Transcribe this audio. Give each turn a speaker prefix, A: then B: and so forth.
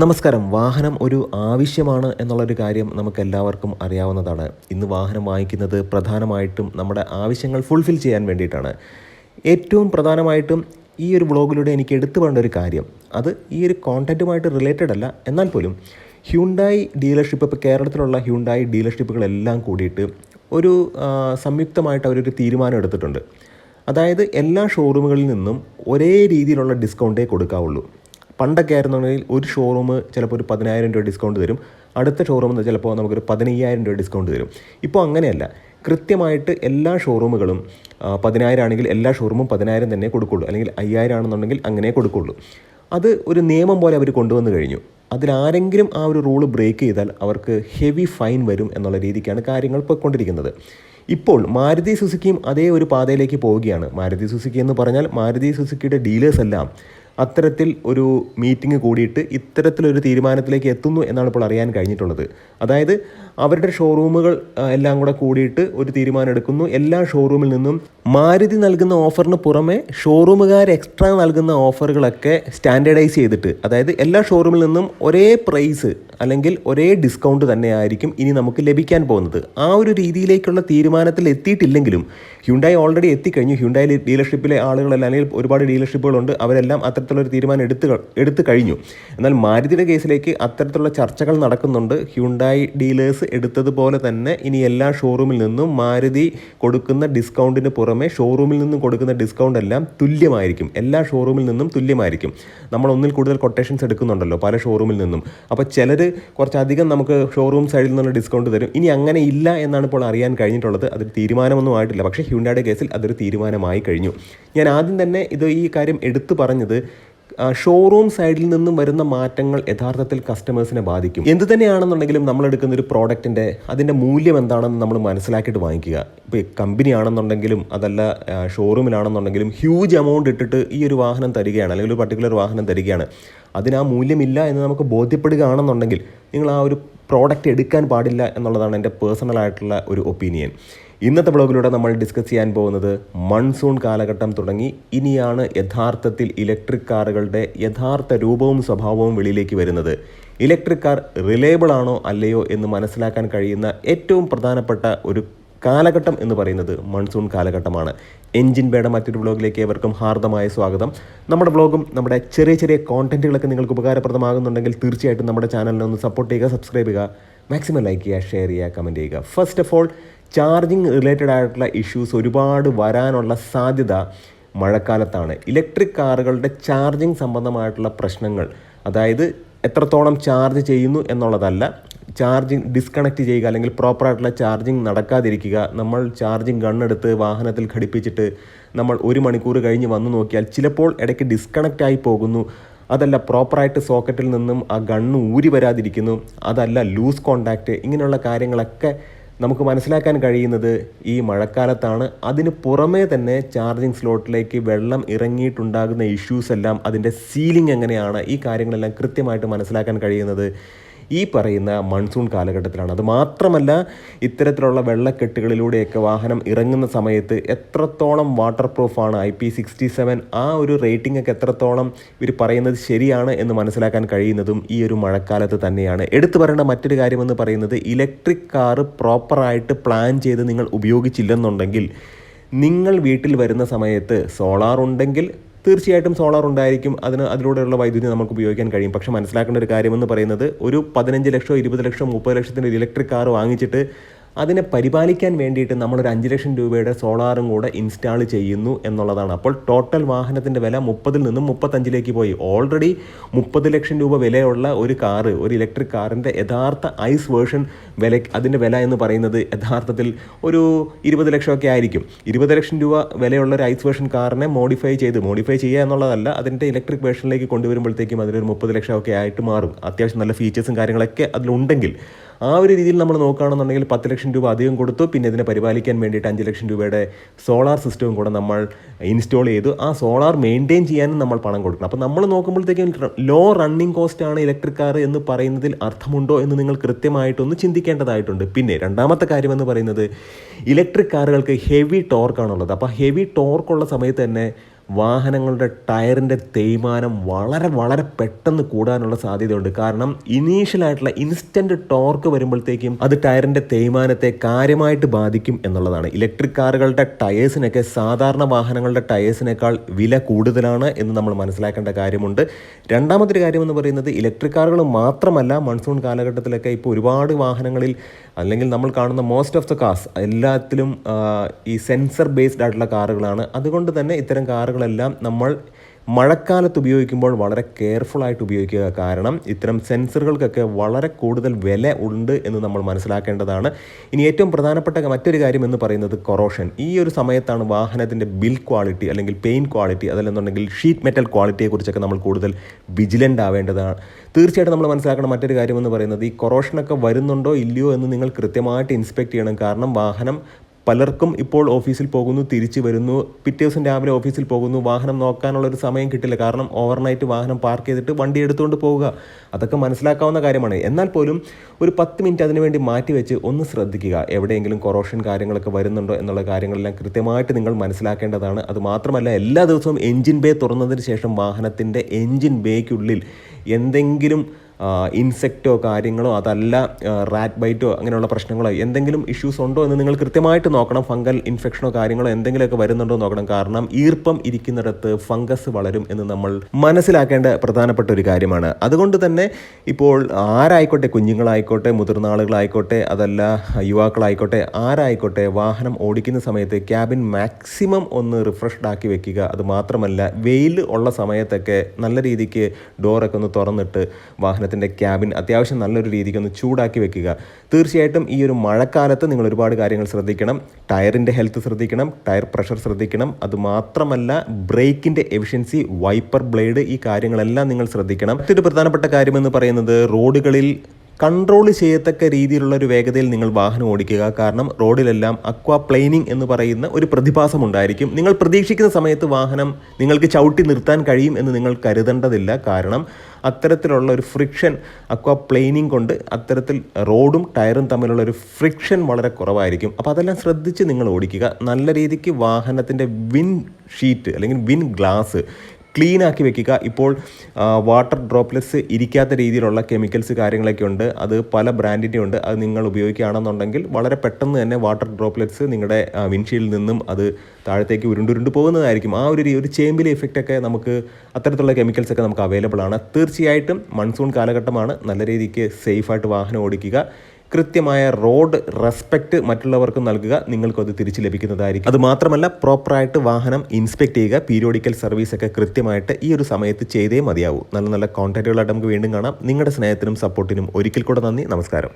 A: നമസ്കാരം. വാഹനം ഒരു ആവശ്യമാണ് എന്നുള്ളൊരു കാര്യം നമുക്ക് എല്ലാവർക്കും അറിയാവുന്നതാണ്. ഇന്ന് വാഹനം വാങ്ങിക്കുന്നത് പ്രധാനമായിട്ടും നമ്മുടെ ആവശ്യങ്ങൾ ഫുൾഫിൽ ചെയ്യാൻ വേണ്ടിയിട്ടാണ്. ഏറ്റവും പ്രധാനമായിട്ടും ഈ ഒരു ബ്ലോഗിലൂടെ എനിക്ക് എടുത്തു വേണ്ട ഒരു കാര്യം. അത് ഈ ഒരു കോണ്ടന്റുമായിട്ട് റിലേറ്റഡ് അല്ല. എന്നാൽ പോലും ഹ്യൂണ്ടായി ഡീലർഷിപ്പ് ഇപ്പോൾ കേരളത്തിലുള്ള ഹ്യൂണ്ടായി ഡീലർഷിപ്പുകളെല്ലാം കൂടിയിട്ട് ഒരു സംയുക്തമായിട്ട് അവരൊരു തീരുമാനം എടുത്തിട്ടുണ്ട്. അതായത് എല്ലാ ഷോറൂമുകളിൽ നിന്നും ഒരേ രീതിയിലുള്ള ഡിസ്കൗണ്ടേ കൊടുക്കാവുള്ളൂ. പണ്ടൊക്കെ ആയിരുന്നുണ്ടെങ്കിൽ ഒരു ഷോറൂം ചിലപ്പോൾ ഒരു പതിനായിരം രൂപ ഡിസ്കൗണ്ട് തരും. അടുത്ത ഷോറൂമിൽ ചിലപ്പോൾ നമുക്കൊരു പതിനയ്യായിരം രൂപ ഡിസ്കൗണ്ട് തരും. ഇപ്പോൾ അങ്ങനെയല്ല. കൃത്യമായിട്ട് എല്ലാ ഷോറൂമുകളും പതിനായിരം ആണെങ്കിൽ എല്ലാ ഷോറൂമും പതിനായിരം തന്നെ കൊടുക്കുള്ളൂ. അല്ലെങ്കിൽ അയ്യായിരം ആണെന്നുണ്ടെങ്കിൽ അങ്ങനെ കൊടുക്കുള്ളൂ. അത് ഒരു നിയമം പോലെ അവർ കൊണ്ടുവന്നു കഴിഞ്ഞു. അതിലാരെങ്കിലും ആ ഒരു റൂൾ ബ്രേക്ക് ചെയ്താൽ അവർക്ക് ഹെവി ഫൈൻ വരും എന്നുള്ള രീതിക്കാണ് കാര്യങ്ങൾ പോയിക്കൊണ്ടിരിക്കുന്നത് ഇപ്പോൾ മാരുതി സുസുക്കിയും അതേ ഒരു പാതയിലേക്ക് പോവുകയാണ്. മാരുതി സുസുക്കി എന്ന് പറഞ്ഞാൽ മാരുതി സുസുക്കിയുടെ ഡീലേഴ്സ് എല്ലാം അത്തരത്തിൽ ഒരു മീറ്റിംഗ് കൂടിയിട്ട് ഇത്തരത്തിലൊരു തീരുമാനത്തിലേക്ക് എത്തുന്നു എന്നാണ് ഇപ്പോൾ അറിയാൻ കഴിഞ്ഞിട്ടുള്ളത്. അതായത് അവരുടെ ഷോറൂമുകൾ എല്ലാം കൂടെ കൂടിയിട്ട് ഒരു തീരുമാനം എടുക്കുന്നു. എല്ലാ ഷോറൂമിൽ നിന്നും മാരുതി നൽകുന്ന ഓഫറിന് പുറമെ ഷോറൂമുകാർ എക്സ്ട്രാ നൽകുന്ന ഓഫറുകളൊക്കെ സ്റ്റാൻഡേർഡൈസ് ചെയ്തിട്ട് അതായത് എല്ലാ ഷോറൂമിൽ നിന്നും ഒരേ പ്രൈസ് അല്ലെങ്കിൽ ഒരേ ഡിസ്കൗണ്ട് തന്നെയായിരിക്കും ഇനി നമുക്ക് ലഭിക്കാൻ പോകുന്നത്. ആ ഒരു രീതിയിലേക്കുള്ള തീരുമാനത്തിൽ എത്തിയിട്ടില്ലെങ്കിലും ഹ്യുണ്ടായി ഓൾറെഡി എത്തിക്കഴിഞ്ഞു. ഹ്യുണ്ടായി ഡീലർഷിപ്പിലെ ആളുകളെല്ലാം അല്ലെങ്കിൽ ഒരുപാട് ഡീലർഷിപ്പുകളുണ്ട് അവരെല്ലാം അത്തരത്തിലൊരു തീരുമാനം എടുത്ത് എടുത്തു കഴിഞ്ഞു. എന്നാൽ മാരുതിയുടെ കേസിലേക്ക് അത്തരത്തിലുള്ള ചർച്ചകൾ നടക്കുന്നുണ്ട്. ഹ്യുണ്ടായി ഡീലേഴ്സ് എടുത്തതുപോലെ തന്നെ ഇനി എല്ലാ ഷോറൂമിൽ നിന്നും മാരുതി കൊടുക്കുന്ന ഡിസ്കൗണ്ടിന് പുറമെ ഷോറൂമിൽ നിന്നും കൊടുക്കുന്ന ഡിസ്കൗണ്ട് എല്ലാം തുല്യമായിരിക്കും. എല്ലാ ഷോറൂമിൽ നിന്നും തുല്യമായിരിക്കും. നമ്മൾ ഒന്നിൽ കൂടുതൽ കൊട്ടേഷൻസ് എടുക്കുന്നുണ്ടല്ലോ പല ഷോറൂമിൽ നിന്നും. അപ്പോൾ ചിലർ കുറച്ചധികം നമുക്ക് ഷോറൂം സൈഡിൽ നിന്നുള്ള ഡിസ്കൗണ്ട് തരും. ഇനി അങ്ങനെ ഇല്ല എന്നാണ് ഇപ്പോൾ അറിയാൻ കഴിഞ്ഞിട്ടുള്ളത്. അതൊരു തീരുമാനമൊന്നും ആയിട്ടില്ല. പക്ഷേ ഹ്യുണ്ടായുടെ കേസിൽ അതൊരു തീരുമാനമായി കഴിഞ്ഞു. ഞാൻ ആദ്യം തന്നെ ഇത് ഈ കാര്യം എടുത്തു പറഞ്ഞത് ഷോറൂം സൈഡിൽ നിന്നും വരുന്ന മാറ്റങ്ങൾ യഥാർത്ഥത്തിൽ കസ്റ്റമേഴ്സിനെ ബാധിക്കും. എന്ത് തന്നെയാണെന്നുണ്ടെങ്കിലും നമ്മൾ എടുക്കുന്ന ഒരു പ്രോഡക്റ്റിന്റെ അതിന്റെ മൂല്യം എന്താണെന്ന് നമ്മൾ മനസ്സിലാക്കിയിട്ട് വാങ്ങിക്കുക. ഇപ്പോൾ കമ്പനി ആണെന്നുണ്ടെങ്കിലും അതല്ല ഷോറൂമിലാണെന്നുണ്ടെങ്കിലും ഹ്യൂജ് എമൗണ്ട് ഇട്ടിട്ട് ഈ ഒരു വാഹനം തരികയാണ് അല്ലെങ്കിൽ ഒരു പർട്ടിക്കുലർ വാഹനം തരികയാണ്. അതിന് ആ മൂല്യമില്ല എന്ന് നമുക്ക് ബോധ്യപ്പെടുകയാണെന്നുണ്ടെങ്കിൽ നിങ്ങൾ ആ ഒരു പ്രോഡക്റ്റ് എടുക്കാൻ പാടില്ല എന്നുള്ളതാണ് എന്റെ പേഴ്സണലായിട്ടുള്ള ഒരു ഒപ്പീനിയൻ ഇന്നത്തെ ബ്ലോഗിലൂടെ നമ്മൾ ഡിസ്കസ് ചെയ്യാൻ പോകുന്നത് മൺസൂൺ കാലഘട്ടം തുടങ്ങി ഇനിയാണ് യഥാർത്ഥത്തിൽ ഇലക്ട്രിക് കാറുകളുടെ യഥാർത്ഥ രൂപവും സ്വഭാവവും വെളിയിലേക്ക് വരുന്നത്. ഇലക്ട്രിക് കാർ റിലയബിൾ ആണോ അല്ലയോ എന്ന് മനസ്സിലാക്കാൻ കഴിയുന്ന ഏറ്റവും പ്രധാനപ്പെട്ട ഒരു കാലഘട്ടം എന്ന് പറയുന്നത് മൺസൂൺ കാലഘട്ടമാണ്. എൻജിൻ ബേയുടെ മറ്റൊരു ബ്ലോഗിലേക്ക് ഏവർക്കും ഹാർദമായ സ്വാഗതം. നമ്മുടെ ബ്ലോഗും നമ്മുടെ ചെറിയ ചെറിയ കോണ്ടന്റുകളൊക്കെ നിങ്ങൾക്ക് ഉപകാരപ്രദമാകുന്നുണ്ടെങ്കിൽ തീർച്ചയായിട്ടും നമ്മുടെ ചാനലിനെ ഒന്ന് സപ്പോർട്ട് ചെയ്യുക സബ്സ്ക്രൈബ് ചെയ്യുക മാക്സിമം ലൈക്ക് ചെയ്യുക ഷെയർ ചെയ്യുക കമന്റ് ചെയ്യുക. First of all charging related ആയിട്ടുള്ള ഇഷ്യൂസ് ഒരുപാട് വരാനുള്ള സാധ്യത മഴക്കാലത്താണ്. ഇലക്ട്രിക് കാറുകളുടെ ചാർജിങ് സംബന്ധമായിട്ടുള്ള പ്രശ്നങ്ങൾ അതായത് എത്രത്തോളം ചാർജ് ചെയ്യുന്നു എന്നുള്ളതല്ല ചാർജിങ് ഡിസ്കണക്ട് ചെയ്യുക അല്ലെങ്കിൽ പ്രോപ്പറായിട്ടുള്ള ചാർജിങ് നടക്കാതിരിക്കുക നമ്മൾ ചാർജിങ് ഗണ്ണെടുത്ത് വാഹനത്തിൽ ഘടിപ്പിച്ചിട്ട് നമ്മൾ ഒരു മണിക്കൂർ കഴിഞ്ഞ് വന്നു നോക്കിയാൽ ചിലപ്പോൾ ഇടയ്ക്ക് ഡിസ്കണക്റ്റ് ആയി പോകുന്നു. അതല്ല പ്രോപ്പറായിട്ട് സോക്കറ്റിൽ നിന്നും ആ ഗണ്ണ് ഊരി വരാതിരിക്കുന്നു. അതല്ല ലൂസ് കോണ്ടാക്റ്റ് ഇങ്ങനെയുള്ള കാര്യങ്ങളൊക്കെ നമുക്ക് മനസ്സിലാക്കാൻ കഴിയുന്നത് ഈ മഴക്കാലത്താണ്. അതിന് പുറമേ തന്നെ ചാർജിങ് സ്ലോട്ടിലേക്ക് വെള്ളം ഇറങ്ങിയിട്ടുണ്ടാകുന്ന ഇഷ്യൂസ് എല്ലാം അതിന്റെ സീലിംഗ് എങ്ങനെയാണ്? ഈ കാര്യങ്ങളെല്ലാം കൃത്യമായിട്ട് മനസ്സിലാക്കാൻ കഴിയുന്നത്. ഈ പറയുന്ന മൺസൂൺ കാലഘട്ടത്തിലാണ്. അത് മാത്രമല്ല ഇത്തരത്തിലുള്ള വെള്ളക്കെട്ടുകളിലൂടെയൊക്കെ വാഹനം ഇറങ്ങുന്ന സമയത്ത് എത്രത്തോളം വാട്ടർ പ്രൂഫാണ് ഐ പി സിക്സ്റ്റി സെവൻ ആ ഒരു റേറ്റിംഗ് ഒക്കെ എത്രത്തോളം ഇവർ പറയുന്നത് ശരിയാണ് എന്ന് മനസ്സിലാക്കാൻ കഴിയുന്നതും ഈ ഒരു മഴക്കാലത്ത് തന്നെയാണ്. എടുത്തു പറയേണ്ട മറ്റൊരു കാര്യമെന്ന് പറയുന്നത് ഇലക്ട്രിക് കാറ് പ്രോപ്പറായിട്ട് പ്ലാൻ ചെയ്ത് നിങ്ങൾ ഉപയോഗിച്ചില്ലെന്നുണ്ടെങ്കിൽ നിങ്ങൾ വീട്ടിൽ വരുന്ന സമയത്ത് സോളാർ ഉണ്ടെങ്കിൽ തീർച്ചയായിട്ടും സോളാർ ഉണ്ടായിരിക്കും. അതിന് അതിലൂടെയുള്ള വൈദ്യുതി നമുക്ക് ഉപയോഗിക്കാൻ കഴിയും. പക്ഷെ മനസ്സിലാക്കേണ്ട ഒരു കാര്യമെന്ന് പറയുന്നത് ഒരു പതിനഞ്ച് ലക്ഷം ഇരുപത് ലക്ഷം മുപ്പത് ലക്ഷത്തിന്റെ ഇലക്ട്രിക് കാർ വാങ്ങിച്ചിട്ട് അതിനെ പരിപാലിക്കാൻ വേണ്ടിയിട്ട് നമ്മളൊരു അഞ്ച് ലക്ഷം രൂപയുടെ സോളാറും കൂടെ ഇൻസ്റ്റാൾ ചെയ്യുന്നു എന്നുള്ളതാണ്. അപ്പോൾ ടോട്ടൽ വാഹനത്തിന്റെ വില മുപ്പതിൽ നിന്നും മുപ്പത്തഞ്ചിലേക്ക് പോയി. ഓൾറെഡി മുപ്പത് ലക്ഷം രൂപ വിലയുള്ള ഒരു കാറ് ഒരു ഇലക്ട്രിക് കാറിന്റെ യഥാർത്ഥ ഐസ് വേർഷൻ വില അതിന്റെ വില എന്ന് പറയുന്നത് യഥാർത്ഥത്തിൽ ഒരു ഇരുപത് ലക്ഷമൊക്കെ ആയിരിക്കും. ഇരുപത് ലക്ഷം രൂപ വിലയുള്ള ഒരു ഐസ് വേർഷൻ കാറിനെ മോഡിഫൈ ചെയ്ത് മോഡിഫൈ ചെയ്യുക എന്നുള്ളതല്ല അതിന്റെ ഇലക്ട്രിക് വേർഷനിലേക്ക് കൊണ്ടുവരുമ്പോഴത്തേക്കും അതിലൊരു മുപ്പത് ലക്ഷമൊക്കെ ആയിട്ട് മാറും. അത്യാവശ്യം നല്ല ഫീച്ചേഴ്സും കാര്യങ്ങളൊക്കെ അതിലുണ്ടെങ്കിൽ ആ ഒരു രീതിയിൽ നമ്മൾ നോക്കുകയാണെന്നുണ്ടെങ്കിൽ പത്ത് ലക്ഷം രൂപ അധികം കൊടുത്തു. പിന്നെ ഇതിനെ പരിപാലിക്കാൻ വേണ്ടിയിട്ട് അഞ്ച് ലക്ഷം രൂപയുടെ സോളാർ സിസ്റ്റവും കൂടെ നമ്മൾ ഇൻസ്റ്റാൾ ചെയ്തു. ആ സോളാർ മെയിന്റെയിൻ ചെയ്യാനും നമ്മൾ പണം കൊടുക്കണം. അപ്പോൾ നമ്മൾ നോക്കുമ്പോഴത്തേക്കും ലോ റണ്ണിങ് കോസ്റ്റ് ആണ് ഇലക്ട്രിക് കാർ എന്ന് പറയുന്നതിൽ അർത്ഥമുണ്ടോ എന്ന് നിങ്ങൾ കൃത്യമായിട്ടൊന്ന് ചിന്തിക്കേണ്ടതായിട്ടുണ്ട്. പിന്നെ രണ്ടാമത്തെ കാര്യം എന്ന് പറയുന്നത് ഇലക്ട്രിക് കാറുകൾക്ക് ഹെവി ടോർക്കാണുള്ളത് അപ്പോൾ ഹെവി ടോർക്കുള്ള സമയത്ത് തന്നെ വാഹനങ്ങളുടെ ടയറിന്റെ തേയ്മാനം വളരെ വളരെ പെട്ടെന്ന് കൂടാനുള്ള സാധ്യതയുണ്ട്. കാരണം ഇനീഷ്യലായിട്ടുള്ള ഇൻസ്റ്റന്റ് ടോർക്ക് വരുമ്പോഴത്തേക്കും അത് ടയറിന്റെ തേയ്മാനത്തെ കാര്യമായിട്ട് ബാധിക്കും എന്നുള്ളതാണ്. ഇലക്ട്രിക് കാറുകളുടെ ടയേഴ്സിനൊക്കെ സാധാരണ വാഹനങ്ങളുടെ ടയേഴ്സിനേക്കാൾ വില കൂടുതലാണ് എന്ന് നമ്മൾ മനസ്സിലാക്കേണ്ട കാര്യമുണ്ട്. രണ്ടാമത്തൊരു കാര്യം എന്ന് പറയുന്നത് ഇലക്ട്രിക് കാറുകൾ മാത്രമല്ല മൺസൂൺ കാലഘട്ടത്തിലൊക്കെ ഇപ്പോൾ ഒരുപാട് വാഹനങ്ങളിൽ അല്ലെങ്കിൽ നമ്മൾ കാണുന്ന മോസ്റ്റ് ഓഫ് ദ കാർസ് എല്ലാത്തിലും ഈ സെൻസർ ബേസ്ഡ് ആയിട്ടുള്ള കാറുകളാണ്. അതുകൊണ്ട് തന്നെ ഇത്തരം കാറുകളെല്ലാം നമ്മൾ മഴക്കാലത്ത് ഉപയോഗിക്കുമ്പോൾ വളരെ കെയർഫുള്ളായിട്ട് ഉപയോഗിക്കുക കാരണം ഇത്തരം സെൻസറുകൾക്കൊക്കെ വളരെ കൂടുതൽ വില ഉണ്ട് എന്ന് നമ്മൾ മനസ്സിലാക്കേണ്ടതാണ്. ഇനി ഏറ്റവും പ്രധാനപ്പെട്ട മറ്റൊരു കാര്യം എന്ന് പറയുന്നത് കൊറോഷൻ ഈ ഒരു സമയത്താണ് വാഹനത്തിന്റെ ബിൽ ക്വാളിറ്റി അല്ലെങ്കിൽ പെയിന്റ് ക്വാളിറ്റി അതല്ലെന്നുണ്ടെങ്കിൽ ഷീറ്റ് മെറ്റൽ ക്വാളിറ്റിയെക്കുറിച്ചൊക്കെ നമ്മൾ കൂടുതൽ വിജിലന്റ് ആവേണ്ടതാണ്. തീർച്ചയായിട്ടും നമ്മൾ മനസ്സിലാക്കണം മറ്റൊരു കാര്യം എന്ന് പറയുന്നത് ഈ കൊറോഷനൊക്കെ വരുന്നുണ്ടോ ഇല്ലയോ എന്ന് നിങ്ങൾ കൃത്യമായിട്ട് ഇൻസ്പെക്ട് ചെയ്യണം. കാരണം വാഹനം പലർക്കും ഇപ്പോൾ ഓഫീസിൽ പോകുന്നു തിരിച്ചു വരുന്നു. പിറ്റേ ദിവസം രാവിലെ ഓഫീസിൽ പോകുന്നു. വാഹനം നോക്കാനുള്ള ഒരു സമയം കിട്ടില്ല. കാരണം ഓവർനൈറ്റ് വാഹനം പാർക്ക് ചെയ്തിട്ട് വണ്ടി എടുത്തുകൊണ്ട് പോവുക. അതൊക്കെ മനസ്സിലാക്കാവുന്ന കാര്യമാണ്. എന്നാൽ പോലും ഒരു പത്ത് മിനിറ്റ് അതിനുവേണ്ടി മാറ്റിവെച്ച് മാറ്റി വെച്ച് ഒന്ന് ശ്രദ്ധിക്കുക. എവിടെയെങ്കിലും കൊറോഷൻ കാര്യങ്ങളൊക്കെ വരുന്നുണ്ടോ എന്നുള്ള കാര്യങ്ങളെല്ലാം കൃത്യമായിട്ട് നിങ്ങൾ മനസ്സിലാക്കേണ്ടതാണ്. അത് മാത്രമല്ല എല്ലാ ദിവസവും എൻജിൻ ബേ തുറന്നതിന് ശേഷം വാഹനത്തിന്റെ എൻജിൻ ബേക്കുള്ളിൽ എന്തെങ്കിലും ഇൻസെക്റ്റോ കാര്യങ്ങളോ അതല്ല റാറ്റ് ബൈറ്റോ അങ്ങനെയുള്ള പ്രശ്നങ്ങളോ എന്തെങ്കിലും ഇഷ്യൂസ് ഉണ്ടോ എന്ന് നിങ്ങൾ കൃത്യമായിട്ട് നോക്കണം. ഫംഗൽ ഇൻഫെക്ഷനോ കാര്യങ്ങളോ എന്തെങ്കിലുമൊക്കെ വരുന്നുണ്ടോ നോക്കണം. കാരണം ഈർപ്പം ഇരിക്കുന്നിടത്ത് ഫംഗസ് വളരും എന്ന് നമ്മൾ മനസ്സിലാക്കേണ്ട പ്രധാനപ്പെട്ട ഒരു കാര്യമാണ്. അതുകൊണ്ട് തന്നെ ഇപ്പോൾ ആരായിക്കോട്ടെ കുഞ്ഞുങ്ങളായിക്കോട്ടെ മുതിർന്ന ആളുകളായിക്കോട്ടെ അതല്ല യുവാക്കളായിക്കോട്ടെ ആരായിക്കോട്ടെ വാഹനം ഓടിക്കുന്ന സമയത്ത് ക്യാബിൻ മാക്സിമം ഒന്ന് റിഫ്രഷ്ഡ് ആക്കി വെക്കുക. അത് മാത്രമല്ല വെയിൽ ഉള്ള സമയത്തൊക്കെ നല്ല രീതിക്ക് ഡോറൊക്കെ ഒന്ന് തുറന്നിട്ട് വാഹനത്തിന്റെ ക്യാബിൻ അത്യാവശ്യം നല്ലൊരു രീതിക്ക് ഒന്ന് ചൂടാക്കി വെക്കുക. തീർച്ചയായിട്ടും ഈ ഒരു മഴക്കാലത്ത് നിങ്ങൾ ഒരുപാട് കാര്യങ്ങൾ ശ്രദ്ധിക്കണം. ടയറിന്റെ ഹെൽത്ത് ശ്രദ്ധിക്കണം. ടയർ പ്രഷർ ശ്രദ്ധിക്കണം. അതുമാത്രമല്ല ബ്രേക്കിന്റെ എഫിഷ്യൻസി വൈപ്പർ ബ്ലേഡ് ഈ കാര്യങ്ങളെല്ലാം നിങ്ങൾ ശ്രദ്ധിക്കണം. മറ്റൊരു പ്രധാനപ്പെട്ട കാര്യമെന്ന് പറയുന്നത് റോഡുകളിൽ കൺട്രോൾ ചെയ്യത്തക്ക രീതിയിലുള്ള ഒരു വേഗതയിൽ നിങ്ങൾ വാഹനം ഓടിക്കുക. കാരണം റോഡിലെല്ലാം അക്വാ പ്ലെയിനിങ് എന്ന് പറയുന്ന ഒരു പ്രതിഭാസം ഉണ്ടായിരിക്കും നിങ്ങൾ പ്രതീക്ഷിക്കുന്ന സമയത്ത് വാഹനം നിങ്ങൾക്ക് ചവിട്ടി നിർത്താൻ കഴിയും എന്ന് നിങ്ങൾ കരുതേണ്ടതില്ല. കാരണം അത്തരത്തിലുള്ള ഒരു ഫ്രിക്ഷൻ അക്വാ പ്ലെയിനിങ് കൊണ്ട് അത്തരത്തിൽ റോഡും ടയറും തമ്മിലുള്ള ഒരു ഫ്രിക്ഷൻ വളരെ കുറവായിരിക്കും. അപ്പോൾ അതെല്ലാം ശ്രദ്ധിച്ച് നിങ്ങൾ ഓടിക്കുക. നല്ല രീതിക്ക് വാഹനത്തിന്റെ വിൻ ഷീറ്റ് അല്ലെങ്കിൽ വിൻ ഗ്ലാസ് ക്ലീൻ ആക്കി വെക്കുക. ഇപ്പോൾ വാട്ടർ ഡ്രോപ്ലെറ്റ്സ് ഇരിക്കാത്ത രീതിയിലുള്ള കെമിക്കൽസ് കാര്യങ്ങളൊക്കെ ഉണ്ട്. അത് പല ബ്രാൻഡിന്റെ ഉണ്ട്. അത് നിങ്ങൾ ഉപയോഗിക്കുകയാണെന്നുണ്ടെങ്കിൽ വളരെ പെട്ടെന്ന് തന്നെ വാട്ടർ ഡ്രോപ്ലെറ്റ്സ് നിങ്ങളുടെ വിൻഷീൽഡിൽ നിന്നും അത് താഴത്തേക്ക് ഉരുണ്ടുരുണ്ട് പോകുന്നതായിരിക്കും. ആ ഒരു ഒരു ചേമ്പിലെ ഇഫക്റ്റ് ഒക്കെ നമുക്ക് അത്തരത്തിലുള്ള കെമിക്കൽസ് ഒക്കെ നമുക്ക് അവൈലബിൾ ആണ്. തീർച്ചയായിട്ടും മൺസൂൺ കാലഘട്ടമാണ്. നല്ല രീതിക്ക് സേഫായിട്ട് വാഹനം ഓടിക്കുക. കൃത്യമായ റോഡ് റെസ്പെക്റ്റ് മറ്റുള്ളവർക്ക് നൽകുക നിങ്ങൾക്കും അത് തിരിച്ചു ലഭിക്കുന്നതായിരിക്കും. അത് മാത്രമല്ല പ്രോപ്പറായിട്ട് വാഹനം ഇൻസ്പെക്ട് ചെയ്യുക പീരിയോഡിക്കൽ സർവീസ് ഒക്കെ കൃത്യമായിട്ട് ഈ ഒരു സമയത്ത് ചെയ്തേ മതിയാവൂ. നല്ല നല്ല കോൺടാക്റ്റുകളായിട്ട് നമുക്ക് വീണ്ടും കാണാം. നിങ്ങളുടെ സ്നേഹത്തിനും സപ്പോർട്ടിനും ഒരിക്കൽ കൂടെ നന്ദി. നമസ്കാരം.